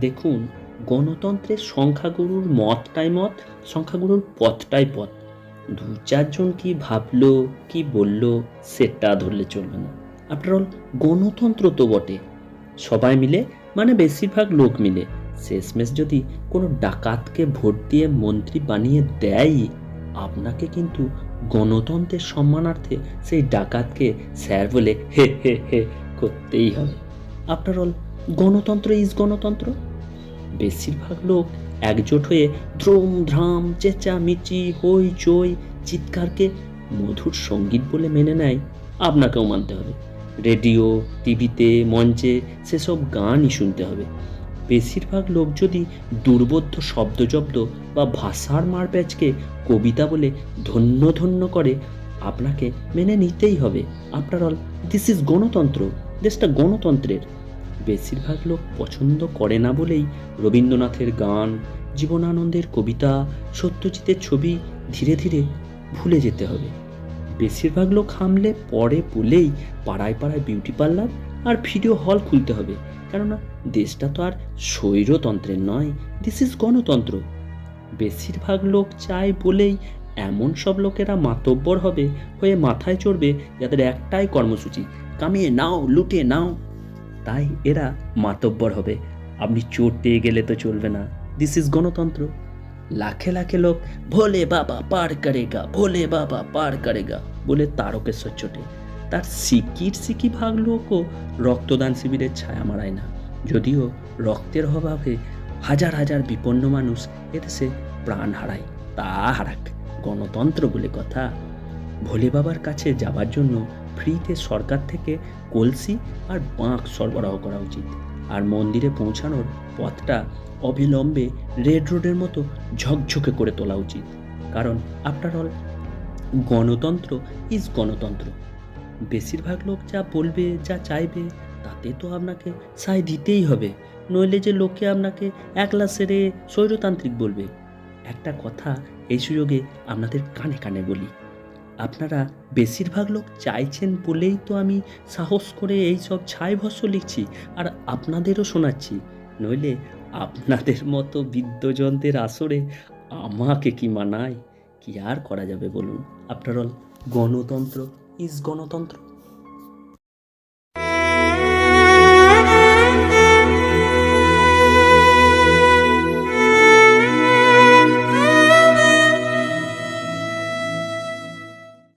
দেখুন, গণতন্ত্রের সংখ্যাগুরুর মতটাই মত, সংখ্যাগুরুর পথটাই পথ। দু চারজন কি ভাবলো, কি বলল, সেটা ধরলে চলবে না। আফটার অল গণতন্ত্র তো বটে। সবাই মিলে মানে বেশিরভাগ লোক মিলে। শেষমেশ যদি কোনো ডাকাতকে ভোট দিয়ে মন্ত্রী বানিয়ে দেয়, আপনাকে কিন্তু গণতন্ত্রের সম্মানার্থে সেই ডাকাতকে স্যার বলে হে হে হে, করতেই হবে। আফটার অল গণতন্ত্র ইজ গণতন্ত্র। বেশিরভাগ লোক একজোট হয়ে ধ্রুম ধ্রাম চেঁচামেচি, হই চই, চিৎকারকে মধুর সংগীত বলে মেনে নেয়। আপনাকেও মানতে হবে। রেডিও, টিভিতে, মঞ্চে সেসব গানই শুনতে হবে। বেশিরভাগ লোক যদি দুর্বোধ্য শব্দজব্দ বা ভাষার মারপ্যাচকে কবিতা বলে ধন্য ধন্য করে, আপনাকে মেনে নিতেই হবে। আফটার অল দিস ইজ গণতন্ত্র দেশটা গণতন্ত্রের। বেশিরভাগ লোক পছন্দ করে না বলেই রবীন্দ্রনাথের গান, জীবনানন্দের কবিতা, সত্যজিতের ছবি ধীরে ধীরে ভুলে যেতে হবে। বেশিরভাগ লোক হামলে পরে বলেই পাড়ায় পাড়ায় বিউটি পার্লার আর ভিডিও হল খুলতে হবে। কেননা দেশটা তো আর স্বৈরতন্ত্রের নয় দিস ইজ গণতন্ত্র। বেশিরভাগ লোক চায় বলেই এমন সব লোকেরা মাতব্বর হবে, হয়ে মাথায় চড়বে যাদের একটাই কর্মসূচি, কামিয়ে নাও লুটে নাও তাই এরা মাতব্বর হবে। আপনি চটে গেলে তো চলবে না। দিস ইজ গণতন্ত্র। লাখে লাখে লোক, ভোলে বাবা, পার করেগা, ভোলে বাবা, পার করেগা বলে তারকেশ্বর চটে তার সিকির সিকি ভাগ লোকও রক্তদান শিবিরের ছায়া মারায় না। যদিও রক্তের অভাবে হাজার হাজার বিপন্ন মানুষ এদেশে প্রাণ হারায়। তা হারাক। গণতন্ত্র বলে কথা। ভোলে বাবার কাছে যাবার জন্য ফ্রিতে সরকার থেকে কলসি আর বাঁক সরবরাহ করা উচিত। আর মন্দিরে পৌঁছানোর পথটা অবিলম্বে রেড রোডের মতো ঝকঝকে করে তোলা উচিত। কারণ আফটার অল গণতন্ত্র ইজ গণতন্ত্র। বেশিরভাগ লোক যা বলবে, যা চাইবে, তাতে তো আপনাকে সায় দিতেই হবে। নইলে যে লোকে আপনাকে একলা সেরে স্বৈরতান্ত্রিক বলবে। একটা কথা এই সুযোগে আপনাদের কানে কানে বলি। আপনারা বেশিরভাগ লোক চাইছেন বলেই তো আমি সাহস করে এই সব ছাই ভস্য লিখছি, আর আপনাদেরও শোনাচ্ছি। নইলে আপনাদের মতো বিদ্যজনদের আসরে আমাকে কি মানায়? কি আর করা যাবে বলুন? আফটার অল গণতন্ত্র ইজ গণতন্ত্র।